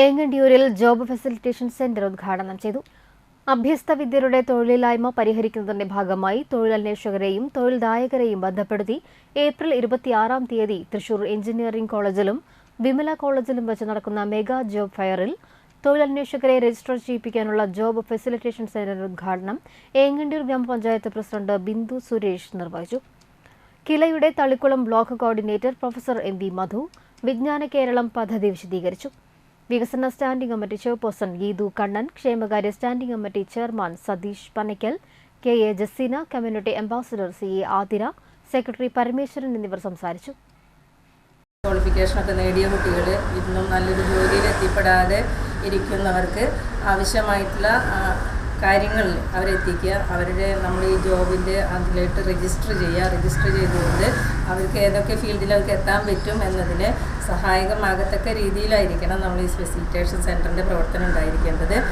ഏങ്ങണ്ടിയൂരിൽ job facilitation centre ഉദ്ഘാടനം ചെയ്തു. അഭ്യസ്ത വിദ്യരുടെ തൊഴിലില്ലായ്മ പരിഹരിക്കുന്നതിന്റെ ഭാഗമായി തൊഴിലന്വേഷകരെയും തൊഴിൽദായകരെയും ബന്ധപ്പെടുത്തി ഏപ്രിൽ ഇരുപത്തിയാറാം തീയതി തൃശൂർ എഞ്ചിനീയറിംഗ് കോളേജിലും വിമല കോളേജിലും വെച്ച് നടക്കുന്ന മെഗാ ജോബ് ഫെയറിൽ തൊഴിലന്വേഷകരെ രജിസ്റ്റർ ചെയ്യിപ്പിക്കാനുള്ള ജോബ് ഫെസിലിറ്റേഷൻ സെന്ററിന്റെ ഉദ്ഘാടനം ഏങ്ങണ്ടിയൂർ ഗ്രാമപഞ്ചായത്ത് പ്രസിഡന്റ് ബിന്ദു സുരേഷ് നിർവഹിച്ചു. കിലയുടെ Thalikkulam block coordinator professor M V Madhu Vijnana Keralam പദ്ധതി വിശദീകരിച്ചു. വികസന standing committee chairperson Geethu Kannan ക്ഷേമകാര്യ standing committee chairman Satheesh Panakkal K A Jaseena community ambassador C A Athira secretary Parameswaran എന്നിവർ സംസാരിച്ചു. ക്വാളിഫിക്കേഷനൊക്കെ നേടിയ കുട്ടികൾ ഇന്നും നല്ലൊരു ജോലിയിൽ എത്തിപ്പെടാതെ ഇരിക്കുന്നവർക്ക് ആവശ്യമായിട്ടുള്ള കാര്യങ്ങളിൽ അവരെത്തിക്കുക. അവരുടെ നമ്മൾ ഈ ജോബിന്റെ അതിലായിട്ട് രജിസ്റ്റർ ചെയ്യുക. രജിസ്റ്റർ ചെയ്തുകൊണ്ട് അവർക്ക് ഏതൊക്കെ ഫീൽഡിൽ അവർക്ക് എത്താൻ പറ്റും എന്നതിന് സഹായകമാകത്തക്ക രീതിയിലായിരിക്കണം നമ്മൾ ഈ ഫെസിലിറ്റേഷൻ സെന്ററിന്റെ പ്രവർത്തനം ഉണ്ടായിരിക്കേണ്ടത്.